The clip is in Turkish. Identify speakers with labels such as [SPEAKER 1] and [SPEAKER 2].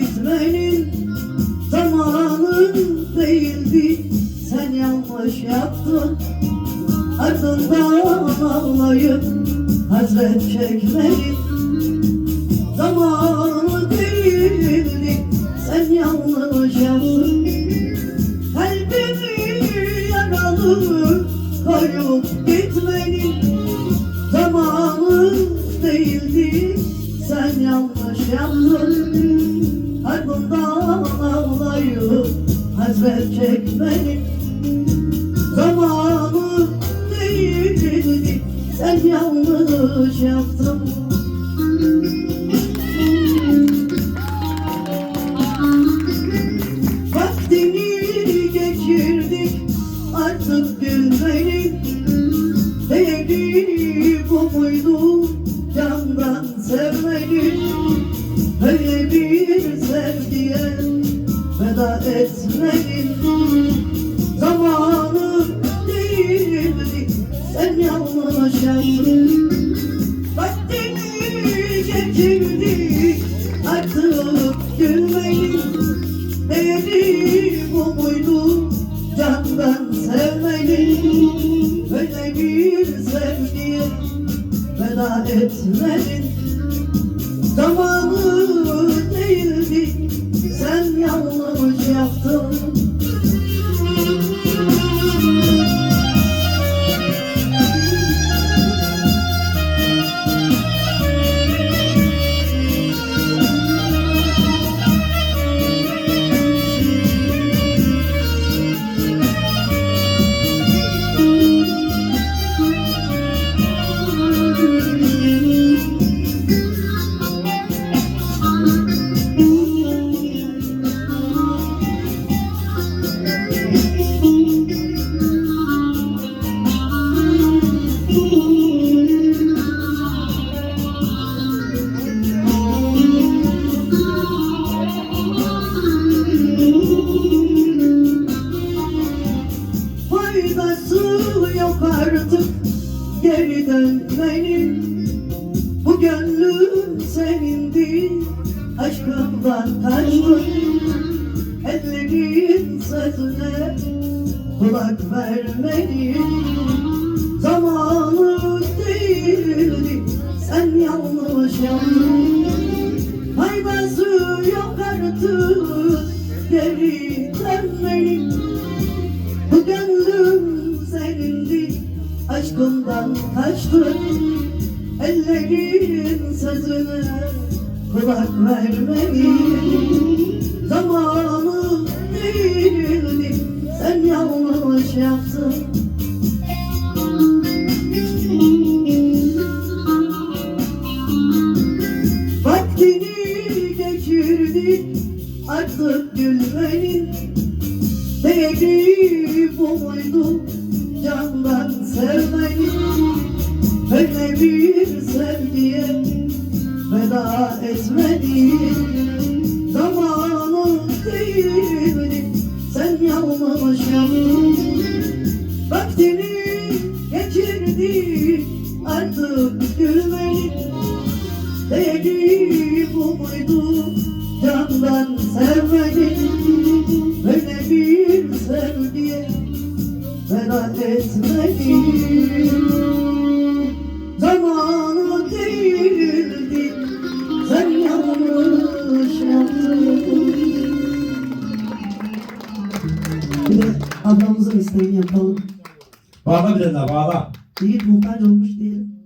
[SPEAKER 1] gitmenin zamanın değildi. Sen yanlış yaptın. Ardından ağlayıp hazret çekmenin Zamanı değildi. Sen yanlış yaptın. Kalbimi yaralı koyup gitmenin Zamanı değildi. Sen yanlış yaptın. Hasret çekmenin Zamanı değildi sen yanlış yaptın veda etmenin Zamanı değildi sen yanlış yaptın Vaktini geçirdik artık gülmenin Değeri bu muydu candan sevmenin Böyle bir sevgiye veda etmenin Zamanı Faydası yok artık. Geri dönmenin Bu gönlüm senindi aşkımdan kaçtın Ellerin sözüne kulak vermenin Zamanı değildi. Sen yanlış yaptın. Faydası yok artık. Geri dönmenin Aşkından kaçtın Ellerin sözüne. Kulak vermenin Zamanı değildi Sen yanlış yaptın. Vaktini geçirdik Artık gülmenin Değeri bu muydu candan muydu candan sevmenin Öyle bir sevgiye veda etmenin Zamanı değildi sen yanlış yaptın. Bir de ablamızın isteğini yapalım.
[SPEAKER 2] Bağla bir tane daha bağla.
[SPEAKER 1] Yiğit muhtaç olmuş diyelim